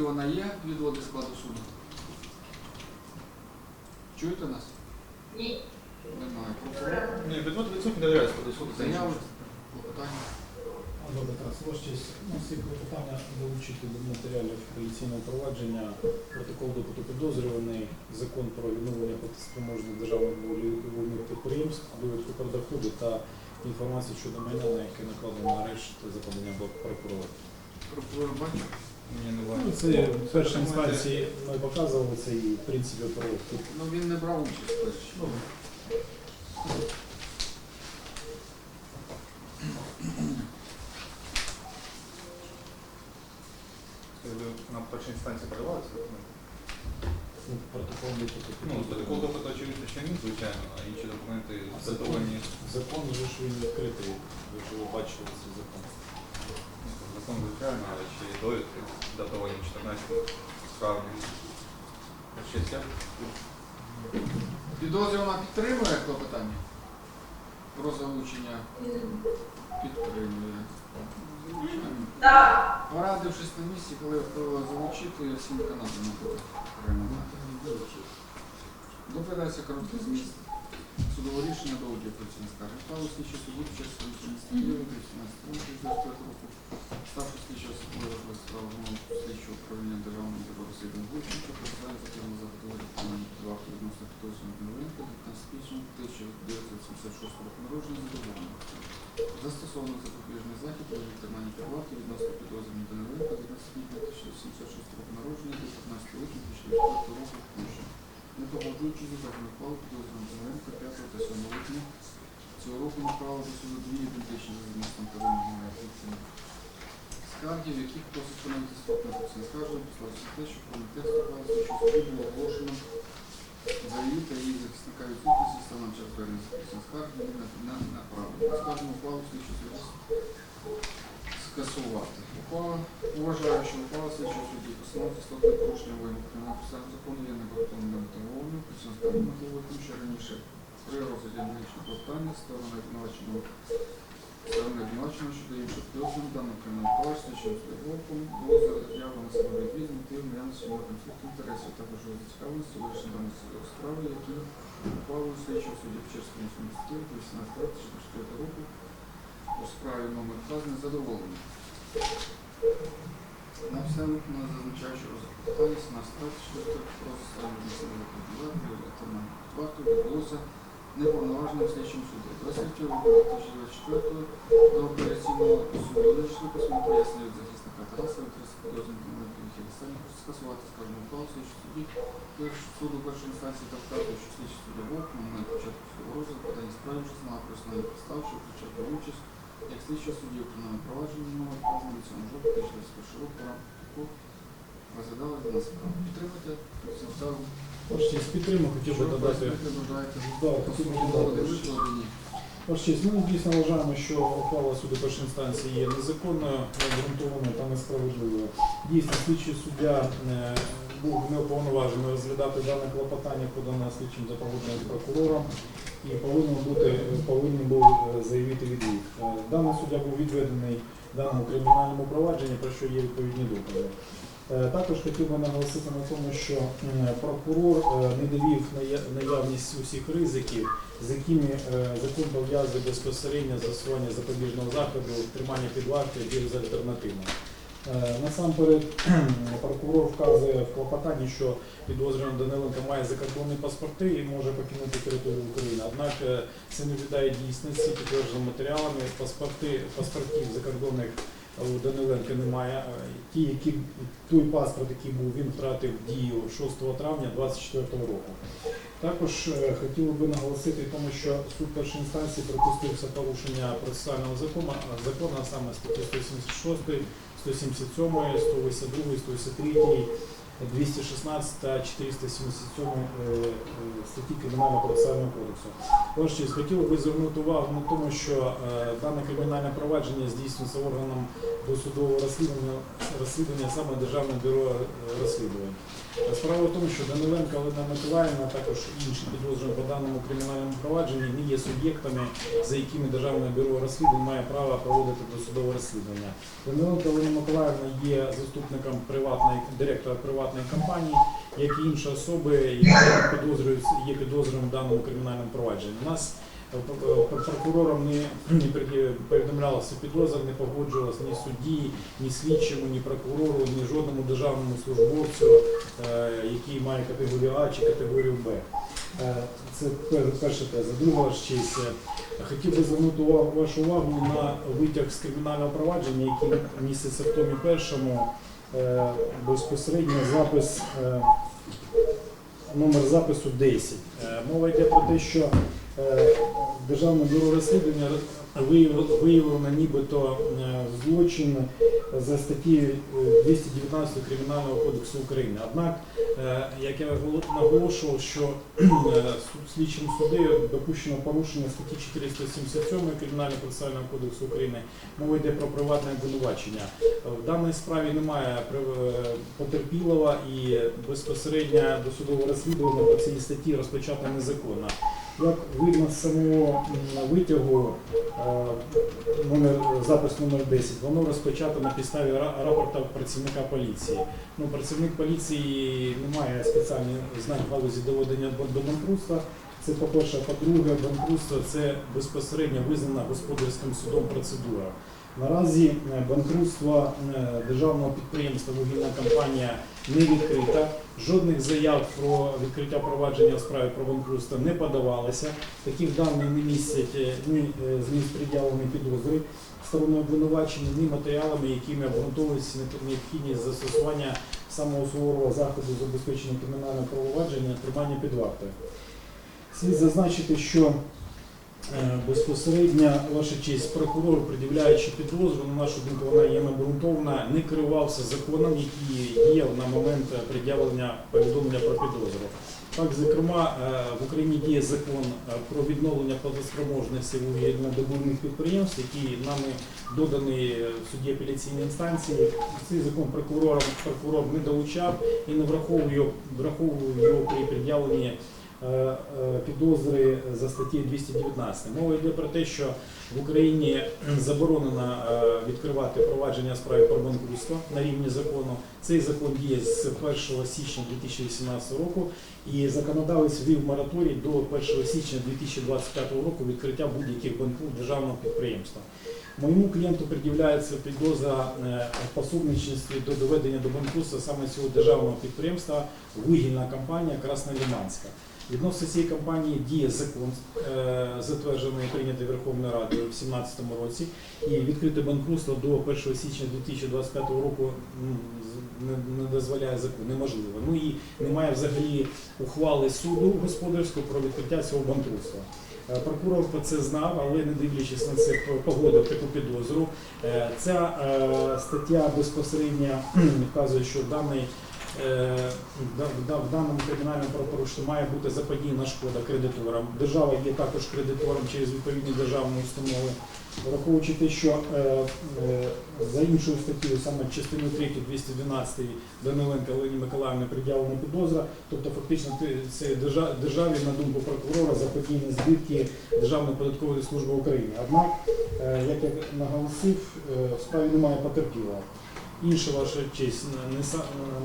Підозрювана є відводи складу суду. Чуєте нас? Ні. Немає. Прокурор. Ні, підвод відсутні довіряється до суду. це Заяви. Клопотання. Добре, так, ваша ну, всі клопотання долучити до матеріалів поліційного провадження, протокол допиту підозрюваний, закон про відновлення платоспроможних державних вугільних підприємств, довідку про доходи та інформацію щодо майна, на яке накладено арешт за поданням прокурора. Прокурор бачив? Не Ну, це в першій інстанції ми показували це і в принципі про. Ну він не брав участь в першій. Ну, Це на першій інстанції передавалися документи? ну, протокол допиту. Ну, протокол допиту очевидно, що ні, звичайно, а інші документи датовані. Закон же ж він відкритий, ви ж його бачили цей закон. Ну, Закон звичайно, але ще є довідки, датовані 14 травня. Я? Підозрювана підтримує клопотання? Про залучення підтримує. Так. Порадившись на місці, коли коли залучити всім каналам на Доповідається короткий зміст. Судове рішення до оцінки скарги. Павло слідчий судді під час ініціативи 18 пунктів 25 року. Старший слідчий особливо справа слідчого управління Державного бюро Гученко призначає затримання заходу виконання підваху відносно підозрюваного Новинка 19 січня 1976 року народження задоволення. Застосовано запобіжний захід для виконання підвахи відносно підозрюваного Даниленка 19 квітня 1976 року народження до 15 липня 2004 року включно. Не погоджуючи з законом підозрюваного Даниленка 5 та 7 липня. Цього року направили до суду дві ідентичні за змістом та вимогами апеляційні скарги, в яких просить строк на процесне скарження, пославши те, що комітет справився, що суді було оголошено заяві та її захисника відсутності станом час записаної скарги на, на, направлення. Скаржну ухвалу судді скасувати. Ухвала вважає, що ухвала слідчого судді постанови статуту порушення вимог кримінального процесуального закону є неготовним мотивованим, причому скарги мотивує тим, що раніше при розгляді аналітичного клопотання сторони обвинуваченого сторони обвинуваченого щодо інших підозрювань даного кримінального провадження, що службовком було заявлено себе відвід мотив наявності його конфлікту інтересів також зацікавленості у вирішенні даної справи, які ухвалою слідчого судді Печерського міського 18 64 року у справі номер вказаний задоволені. На все на зазначаю, що розпитання 17 про составлення місцевого підвладу, варту відбулося неповноваженим слідчим судом. 23 року 2024 до операційного суду надійшли письмо пояснення від захисника Тараса на підхід стані скасувати скажімо ухвалу слідчого судді суду першої інстанції та вказує, що слідчий судді Вовк на початку свого розгляду подання справи вже знала про основні підстав, що включати участь як слідчого судді у кримінальному провадженні номер вказаний від 7 жовтня 2021 року ранку розглядали на справу. Підтримати цю ставу. Ваша честь, підтримую, хотів би додати. Да, хотів би додати. викладені. Честь, ми дійсно вважаємо, що ухвала суду першої інстанції є незаконною, необґрунтованою та несправедливою. Дійсно, слідчий суддя е, був неуповноважений розглядати дане клопотання, подане слідчим за погодженням з прокурором, і повинен бути повинен був е, заявити відвід. Е, Даний суддя був відведений в даному кримінальному провадженні, про що є відповідні докази. Е, Також хотів би наголосити на тому, що прокурор не довів наявність усіх ризиків, з якими закон пов'язує безпосередньо застосування запобіжного заходу, тримання під вартою без альтернативно. Е, Насамперед прокурор вказує в клопотанні, що підозрюваний Даниленко має закордонні паспорти і може покинути територію України. Однак е, це не відповідає дійсності, підтвердженими матеріалами. Паспорти, паспортів закордонних у Даниленка немає. Е, Ті, які, той паспорт, який був, він втратив дію 6 травня 2024 року. Також хотів би наголосити тому, що суд першої інстанції припустився порушення процесуального закону, а саме статті 176, 177, 182, 183, 216 та 477 е, е, статті Кримінального процесуального кодексу. Честь, хотів би звернути увагу на тому, що е, дане кримінальне провадження здійснюється органом досудового розслідування, розслідування саме Державне бюро е, розслідувань. Справа в тому, що Даниленко Олена Миколаївна, а також інші підозрювані по даному кримінальному провадженні не є суб'єктами, за якими Державне бюро розслідувань має право проводити досудове розслідування. Даниленко Олена Миколаївна є заступником приватної директора приватної компанії, як і інші особи, які підозрюють є підозрюваними в даному кримінальному провадженні. У нас е, прокурором не, не повідомлялося підозр, не погоджувалося ні судді, ні слідчому, ні прокурору, ні жодному державному службовцю, е, який має категорію А чи категорію Б. Е, Це пер- перша теза. Друга честь. е, Хотів би звернути вашу увагу на витяг з кримінального провадження, який міститься в томі першому, е, безпосередньо запис. е, Номер запису 10. Е, Мова йде про те, що е, Державне бюро розслідування виявило нібито е, злочин за статтею е, 219 Кримінального кодексу України. Однак, е, як я наголошував, що е, слідчим суддею допущено порушення статті 477 Кримінального процесуального кодексу України. Мова йде про приватне обвинувачення. В даній справі немає е, потерпілого і безпосередньо досудове розслідування по цій статті розпочато незаконно. Як видно з самого витягу, е, номер, запис номер 10, воно розпочато на підставі рапорта працівника поліції. Ну, працівник поліції не має спеціальних знань в галузі доведення до банкрутства. Це по-перше, по-друге, банкрутство це безпосередньо визнана господарським судом процедура. Наразі е, банкрутство е, державного підприємства вугільна компанія не відкрита. Жодних заяв про відкриття провадження в справі про банкрутство не подавалося. Таких даних не містять е, ні зміст пред'явлені підозри сторони обвинувачення, ні матеріалами, якими обґрунтовується необхідність застосування самого суворого заходу забезпечення кримінального провадження тримання під вартою. Слід зазначити, що Е, Безпосередньо, ваша честь, прокурор, пред'являючи підозру, на нашу думку, вона є необґрунтована, не керувався законом, який діяв на момент пред'явлення повідомлення про підозру. Так, зокрема, е, в Україні діє закон е, про відновлення платоспроможності вугільнодобувних підприємств, який нами доданий в суді апеляційної інстанції. Цей закон прокурором прокурор не долучав і не враховував його, враховував його при пред'явленні підозри за статтею 219. Мова йде про те, що в Україні заборонено е, відкривати провадження справи про банкрутство на рівні закону. Цей закон діє з 1 січня 2018 року, і законодавець ввів мораторій до 1 січня 2025 року відкриття будь-яких банків державного підприємства. Моєму клієнту пред'являється підозра е, в пособничестві до доведення до банкрутства саме цього державного підприємства вугільна компанія Красноліманська. Відносно цієї компанії діє закон, е, затверджений прийнятий Верховною Радою в 2017 році, і відкрите банкрутство до 1 січня 2025 року не, дозволяє закон, неможливо. Ну і немає взагалі ухвали суду господарського про відкриття цього банкрутства. Е, Прокурор про це знав, але не дивлячись на це, погодив таку підозру. Е, Ця стаття безпосередньо вказує, що даний да- да- в даному кримінальному правопорушенні має бути заподіяна шкода кредиторам. Держава є також кредитором через відповідні державні установи. Враховуючи те, що е, е, за іншою статтею, саме частиною 3 212 Даниленка Олені Миколаївни пред'явлена підозра, тобто фактично це державі, на думку прокурора, заподіяні збитки Державної податкової служби України. Однак, е, як я наголосив, е, в справі немає потерпілого. Інша ваша честь,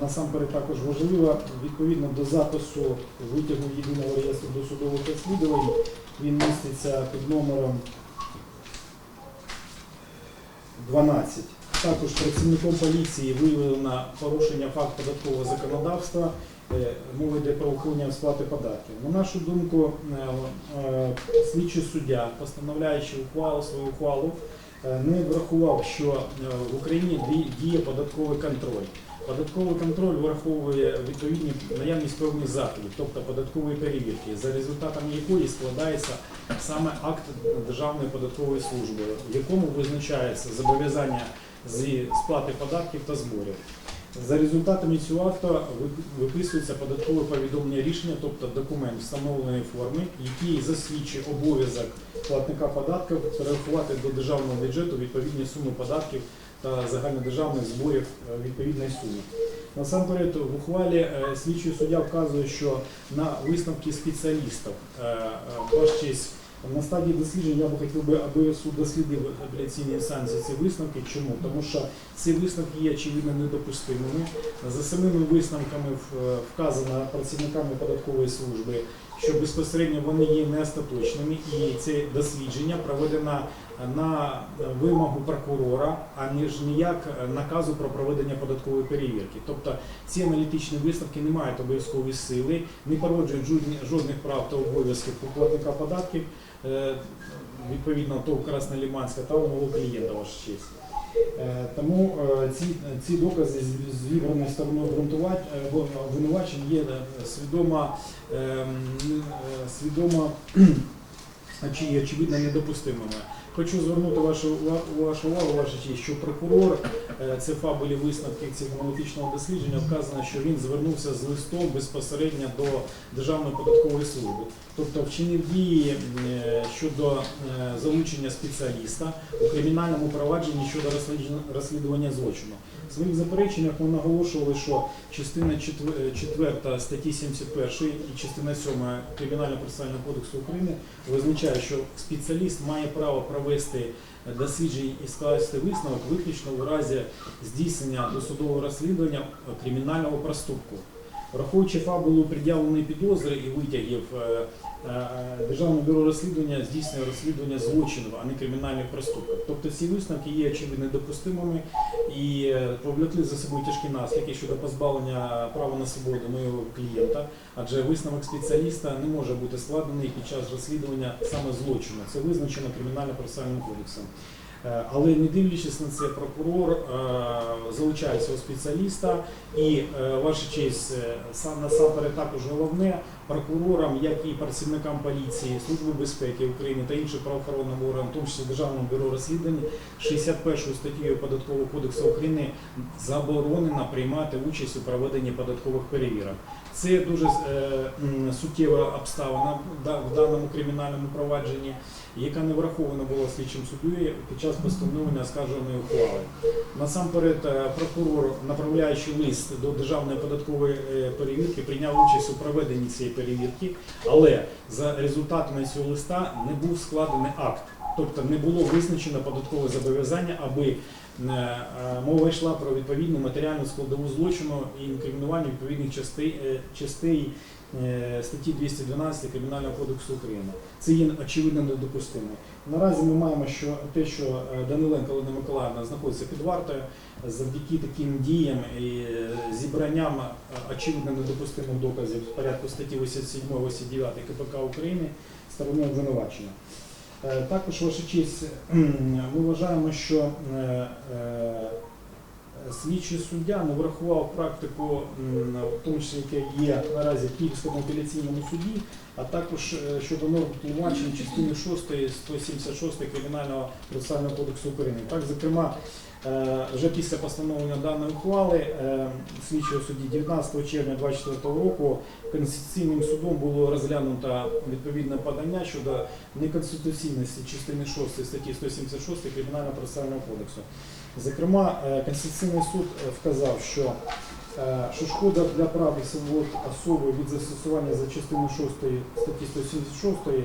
насамперед також важлива, відповідно до запису витягу єдиного реєстру досудових розслідувань, він міститься під номером 12. Також працівником поліції виявлено порушення факт податкового законодавства. Е, Мова йде про ухилення сплати податків. На нашу думку, е, е, слідчий суддя, постановляючи ухвалу свою ухвалу, не врахував, що е, в Україні діє податковий контроль. Податковий контроль враховує відповідні наявність певних заходів, тобто податкової перевірки, за результатами якої складається саме акт Державної податкової служби, в якому визначається зобов'язання зі сплати податків та зборів. За результатами цього акту виписується податкове повідомлення рішення, тобто документ встановленої форми, який засвідчує обов'язок платника податків перерахувати до державного бюджету відповідні суми податків та загальнодержавних зборів е, відповідної суми. Насамперед, в ухвалі е, слідчий суддя вказує, що на висновки спеціалістів, е, честь, на стадії досліджень я би хотів би, аби суд дослідив апеляційні інстанції ці висновки. Чому? Тому що ці висновки є очевидно недопустимими. За самими висновками вказано працівниками податкової служби, що безпосередньо вони є не остаточними, і це дослідження проведено на вимогу прокурора, а не ж ніяк наказу про проведення податкової перевірки. Тобто ці аналітичні висновки не мають обов'язкової сили, не породжують жодних прав та обов'язків платника податків, е, відповідно ТОВ Красноліманська та у мого клієнта, ваша честь. Е, Тому е, ці, ці докази зібрані стороною е, обвинувачень є свідома ем, свідомо чи очевидно недопустимими. Хочу звернути вашу вашу увагу, ваша честь, що прокурор, ЦФА були висновки цього аналітичного дослідження, вказано, що він звернувся з листом безпосередньо до Державної податкової служби. Тобто вчинив дії е, щодо е, залучення спеціаліста у кримінальному провадженні щодо розслідування злочину. Своїх запереченнях ми наголошували, що частина 4 статті 71 і частина 7 Кримінального процесуального кодексу України визначає, що спеціаліст має право провести дослідження і скласти висновок виключно у разі здійснення досудового розслідування кримінального проступку. Враховуючи фабулу пред'явленої підозри і витягів, е, е, Державне бюро розслідування здійснює розслідування злочинів, а не кримінальних проступків. Тобто ці висновки є очевидно допустимими і е, повлекли за собою тяжкі наслідки щодо позбавлення права на свободу моєго клієнта, адже висновок спеціаліста не може бути складений під час розслідування саме злочину. Це визначено кримінально-процесуальним кодексом. Е, Але не дивлячись на це, прокурор е, залучає цього спеціаліста і е, ваша честь сам насамперед також головне прокурорам, як і працівникам поліції, Служби безпеки України та інших правоохоронних органів, в тому числі Державному бюро розслідувань, 61 статтею Податкового кодексу України заборонено приймати участь у проведенні податкових перевірок. Це дуже е, суттєва обставина в даному кримінальному провадженні, яка не врахована була слідчим суддею під час постановлення оскаржуваної ухвали. Насамперед, е, прокурор, направляючи лист до Державної податкової е, перевірки, прийняв участь у проведенні цієї перевірки, але за результатами цього листа не був складений акт. Тобто не було визначено податкове зобов'язання, аби мова йшла про відповідну матеріальну складову злочину і інкримінування відповідних частей, е, е, статті 212 Кримінального кодексу України. Це є очевидно недопустимо. Наразі ми маємо що те, що е, Даниленко Олена Миколаївна знаходиться під вартою завдяки таким діям і е, зібранням е, очевидно недопустимих доказів в порядку статті 87-89 КПК України сторони обвинувачення. Е, Також, ваша честь, ми вважаємо, що е, е, слідчий суддя не врахував практику, в тому числі, яка є наразі в Київському апеляційному суді, а також щодо норм тлумачень частини 6 176 Кримінального процесуального кодексу України. Так, зокрема, вже після постановлення даної ухвали е, слідчого судді 19 червня 2024 року Конституційним судом було розглянуто відповідне подання щодо неконституційності частини 6 статті 176 Кримінального процесуального кодексу. Зокрема, е, Конституційний суд е, вказав, що, е, що шкода для прав і свобод особи від застосування за частиною 6 статті 176 е,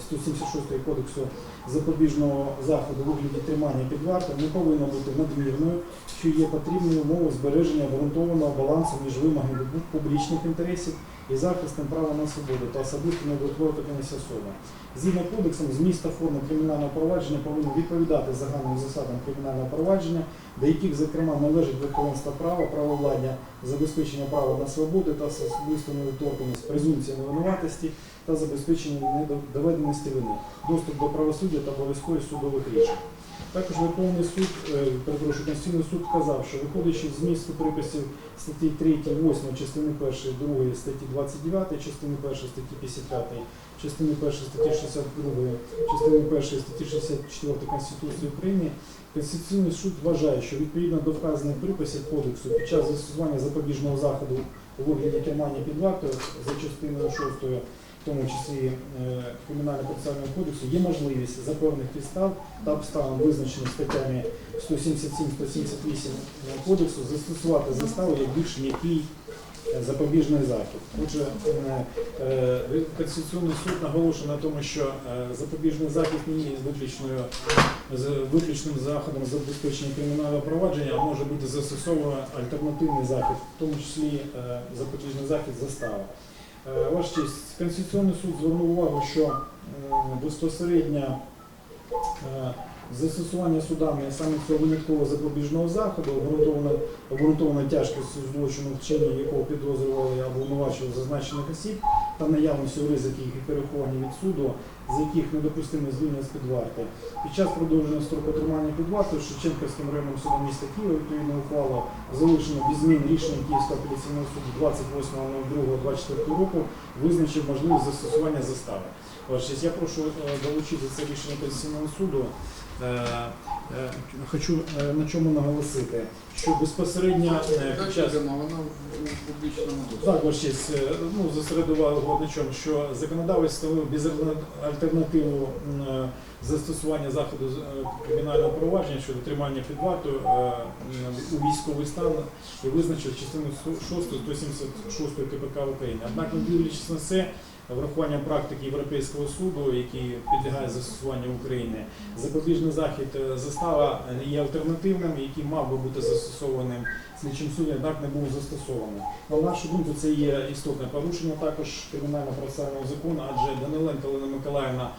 176 кодексу запобіжного заходу вигляді тримання під вартою не повинна бути надмірною, що є потрібною умовою збереження обґрунтованого балансу між вимогами публічних інтересів і захистом права на свободу та особистої недоторканності особи. Згідно кодексом, зміст та форма кримінального провадження повинні відповідати загальним засадам кримінального провадження, до яких, зокрема, належить верховенство права, правовладдя, забезпечення права на свободу та особисту недоторканність, презумпція невинуватості та забезпечення недоведеності вини, доступ до правосуддя та обов'язковість судових рішень. Також Верховний суд, е, перепрошую, Конституційний суд вказав, що виходячи з змісту приписів статті 3, 8, частини 1, 2 статті 29, частини 1 статті 55, частини 1 статті 62, частини 1 статті 64 Конституції України, Конституційний суд вважає, що відповідно до вказаних приписів кодексу під час застосування запобіжного заходу у вигляді тримання під вартою за частиною 6 тому числі е, Кримінально-процесуального кодексу, є можливість за певних підстав та обставин, визначених статтями 177-178 кодексу, застосувати заставу як більш м'який запобіжний захід. Отже, е, е, Конституційний суд наголошує на тому, що е, запобіжний захід не є виключною виключним заходом забезпечення кримінального провадження, а може бути застосовано альтернативний захід, в тому числі запобіжний захід застава. Ваша честь, Конституційний суд звернув увагу, що безпосередньо застосування судами саме цього виняткового запобіжного заходу обґрунтовано, обґрунтовано тяжкістю злочину, вчинення якого підозрювали або обвинувачували зазначених осіб та наявністю ризиків їх переховання від суду, з яких недопустимо звільнення з під варти. Під час продовження строку тримання під вартою Шевченківським районним судом міста Києва відповідно ухвала залишено без змін рішення Київського апеляційного суду 28.02.24 року визначив можливість застосування застави. Я прошу е, долучити це рішення Конституційного суду. Е, е, Хочу е, на чому наголосити, що безпосередньо під час йдемо, вона в у публічному доступі. так, ваша честь, е, ну, на чому, що законодавець встановив безальтернативу м, е, застосування заходу кримінального провадження щодо тримання під вартою у військовий стан і визначив частину 6 176 КПК України. Однак, не дивлячись на це, врахуванням практики Європейського суду, який підлягає застосуванню України, запобіжний захід е, застава є альтернативним, який мав би бути застосованим слідчим суддям, однак не був застосований. На нашу думку, це є істотне порушення також кримінально-процесуального закону, адже Даниленко Олена Миколаївна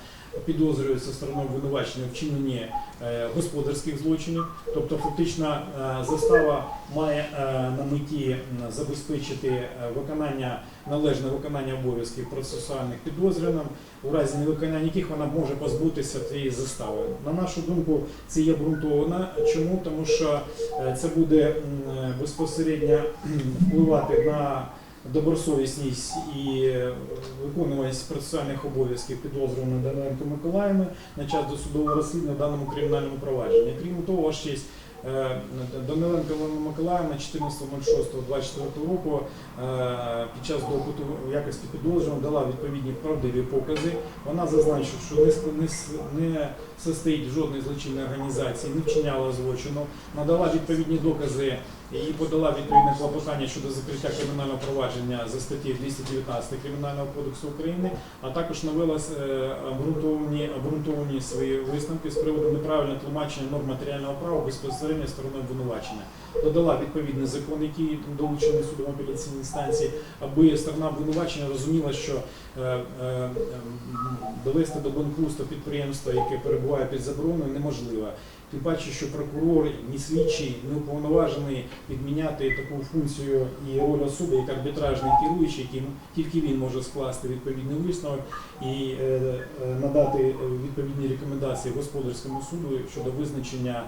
підозрюється стороною обвинувачення в вчиненні е, господарських злочинів, тобто фактично е, застава має е, на меті забезпечити виконання належне виконання обов'язків процесуальних підозрюваним, у разі невиконання яких вона може позбутися цієї застави. На нашу думку, це є обґрунтовано. Чому? Тому що це буде безпосередньо впливати на добросовісність і е, виконуваність процесуальних обов'язків підозрюваної Даниленко Миколаївни на час досудового розслідування в даному кримінальному провадженні. Крім того, ваш честь, е, Даниленко Миколаївна 14.06.24 року е, під час допиту в якості підозрюваного дала відповідні правдиві покази. Вона зазначила, що не, не состоїть в жодної злочинної організації, не вчиняла злочину, надала відповідні докази і подала відповідне клопотання щодо закриття кримінального провадження за статтею 219 Кримінального кодексу України, а також навела е, обґрунтовані, обґрунтовані свої висновки з приводу неправильного тлумачення норм матеріального права безпосередньо стороною обвинувачення. Додала відповідний закон, який долучений судом апеляційній інстанції, аби сторона обвинувачення розуміла, що е, е, довести до банкрутства підприємства, яке перебуває під забороною, неможливо. Тим паче, що прокурор, ні слідчий не уповноважений відміняти таку функцію і роль особи, як арбітражний керуючий, яким тільки він може скласти відповідний висновок і е, е, надати відповідні рекомендації господарському суду щодо визначення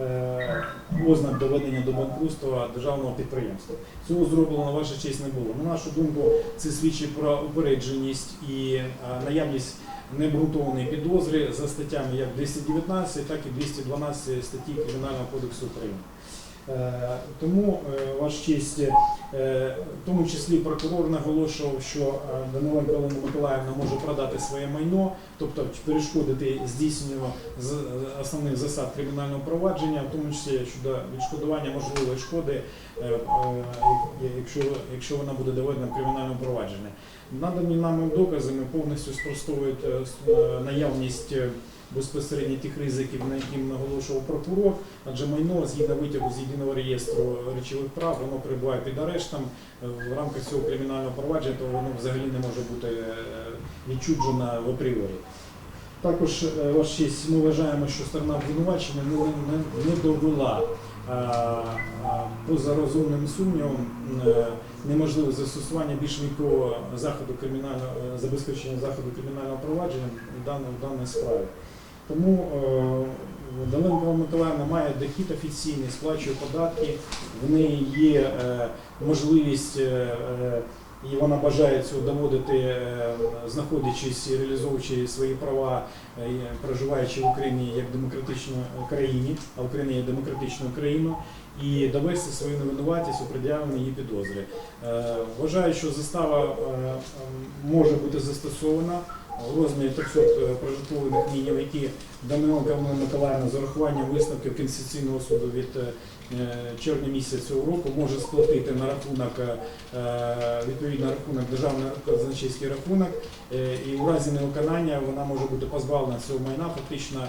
е, ознак доведення до банкрутства державного підприємства. Цього зроблено ваша честь не було. На нашу думку, це свідчить про упередженість і наявність необґрунтованої підозри за статтями як 219, так і 212 статті Кримінального кодексу України. Е, Тому, е, ваш честь, е, в тому числі прокурор наголошував, що Даниленко Олена Миколаївна може продати своє майно, тобто перешкодити здійсненню основних засад кримінального провадження, в тому числі щодо відшкодування можливої шкоди, якщо, якщо вона буде доведена в кримінальному провадженні. Надані нам доказами повністю спростовують е, е, наявність е, безпосередньо тих ризиків, на яким наголошував прокурор, адже майно згідно витягу з єдиного реєстру речових прав, воно перебуває під арештом в рамках цього кримінального провадження, то воно взагалі не може бути відчуджено в апріорі. Також, ваш честь, ми вважаємо, що сторона обвинувачення не, довела поза розумним сумнівом неможливе застосування більш м'якого заходу кримінального е, забезпечення заходу кримінального провадження в даній, в даній справі. Тому е, Даниленко Миколаївна має дохід офіційний, сплачує податки, в неї є е, можливість. Е, е, і вона бажає цього доводити, е, знаходячись і реалізовуючи свої права, е, проживаючи в Україні як демократичній країні, а Україна є демократичною країною, і довести свою невинуватість у пред'явленні її підозри. Е, Вважаю, що застава е, може бути застосована у розмірі 300 прожиткових мінімів, які Камила Миколаївна з урахуванням висновків Конституційного суду від е, червня місяця цього року може сплатити на рахунок е, відповідно рахунок державний казначейський рахунок, е, і у разі невиконання вона може бути позбавлена цього майна фактично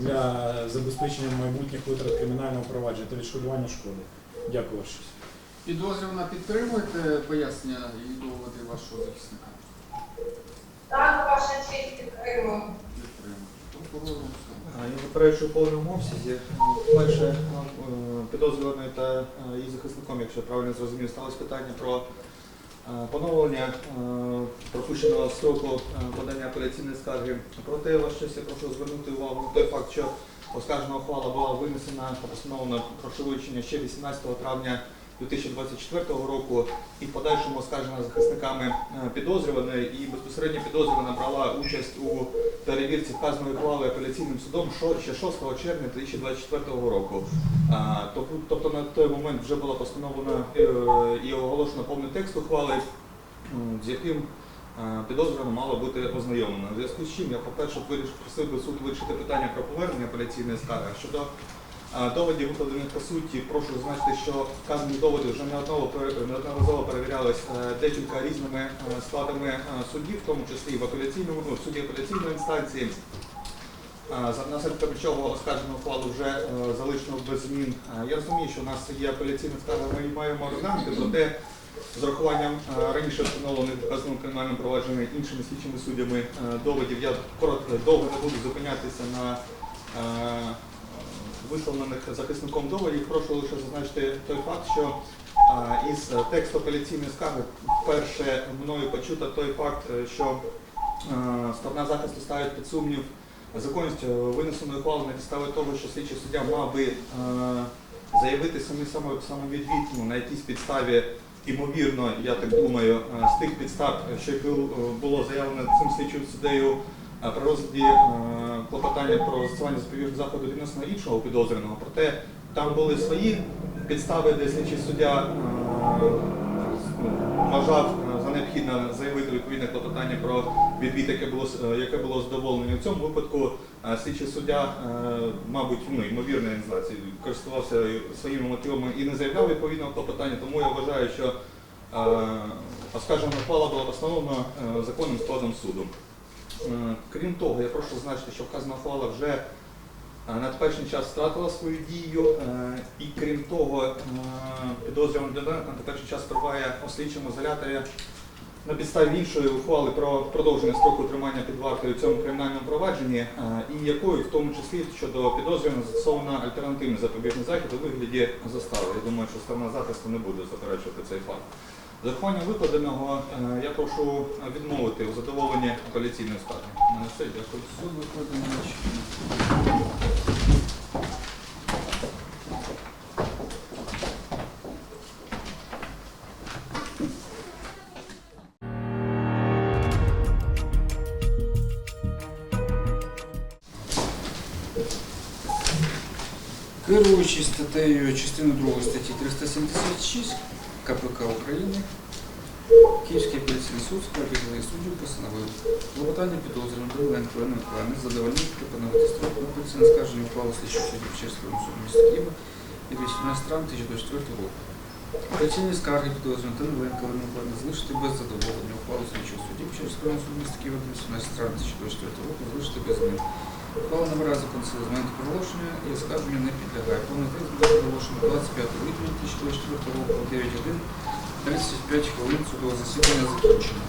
для забезпечення майбутніх витрат кримінального провадження та відшкодування шкоди. Дякую ваші. Підозрювана підтримуєте пояснення і доводи вашого захисника? Так, ваша честь підтримую. Підтримую. Я в повному обсязі. Перше, е, підозрюваною та е, її захисником, якщо я правильно зрозумів, сталося питання про е, поновлення пропущеного строку подання апеляційної скарги. Проте, ваш честь, я прошу звернути увагу на той факт, що оскаржена ухвала була винесена та постановлена про вилучення ще 18 травня 2024 року і в подальшому оскаржена захисниками е, підозрюваної і безпосередньо підозрювана брала участь у перевірці вказаної ухвали апеляційним судом ще 6 червня 2024 року. Тобто на той момент вже було постановлено е, і оголошено повний текст ухвали, з яким е, підозрювано мало бути ознайомлено. У зв'язку з чим я, по-перше, просив би суд вирішити питання про повернення апеляційної скарги. Щодо доводів, викладених по суті, прошу зазначити, що вказані доводи вже неодноразово пере- неодноразово перевірялись е, декілька різними е, складами е, судів, в тому числі в апеляційному ну, в суді апеляційної інстанції. За наслідком чого оскаржену ухвалу вже залишено без змін. Я розумію, що у нас є апеляційна скарга, ми маємо розглянути, проте з урахуванням раніше встановлених доказаним кримінальним провадженням іншими слідчими суддями доводів, я коротко довго не буду зупинятися на висловлених захисником доводів. Прошу лише зазначити той факт, що е, із тексту апеляційної скарги вперше мною почуто той факт, е, що е, сторона захисту ставить під сумнів законність е, винесеної ухвали на підставі того, що слідчий суддя мав би е, заявити самі саме ну, на якійсь підставі, імовірно, я так думаю, е, з тих підстав, що е, було заявлено цим слідчим суддею е, при розгляді е, клопотання про застосування запобіжного заходу відносно іншого підозрюваного. Проте там були свої підстави, де слідчий суддя е, вважав е, за необхідне заявити відповідне клопотання про відвід, яке було е, яке було задоволено. В цьому випадку е, слідчий суддя, е, мабуть, ну ймовірно, я не знаю, користувався своїми мотивами і не заявляв відповідного клопотання. Тому я вважаю, що е, оскаржена ухвала була постановлена е, законним складом суду. Е, Крім того, я прошу зазначити, що вказана ухвала вже е, на теперішній час втратила свою дію, е, і крім того, підозрюваний Доненко на теперішній час перебуває у слідчому ізоляторі на підставі іншої ухвали про продовження строку тримання під вартою в цьому кримінальному провадженні, і якою в тому числі щодо підозрюваного застосовано альтернативний запобіжний захід у вигляді застави. Я думаю, що сторона захисту не буде заперечувати цей факт. З викладеного е, я прошу відмовити у задоволенні апеляційної скарги. Мене все, дякую. Суд. Керуючись статтею частини 2 статті 376 КПК України, Київський апеляційний суд з прав відділу суддів постановив клопотання підозрюваного Даниленко Олени Миколаївни задовольнити поновити строк на апеляційне скарження ухвали слідчого судді Печерського суду міста Києва від 18 травня 2024 року. Апеляційні скарги підозрюваного Даниленко Олени Миколаївни залишити без задоволення ухвалу слідчого судді Печерського суду міста Києва від 18 травня 2024 року залишити без змін. Ухвала набирає закон сили з моменту проголошення і оскарження не підлягає. Повний текст буде проголошено 25 липня 2024 року о 9 35 хвилин судового засідання закінчено.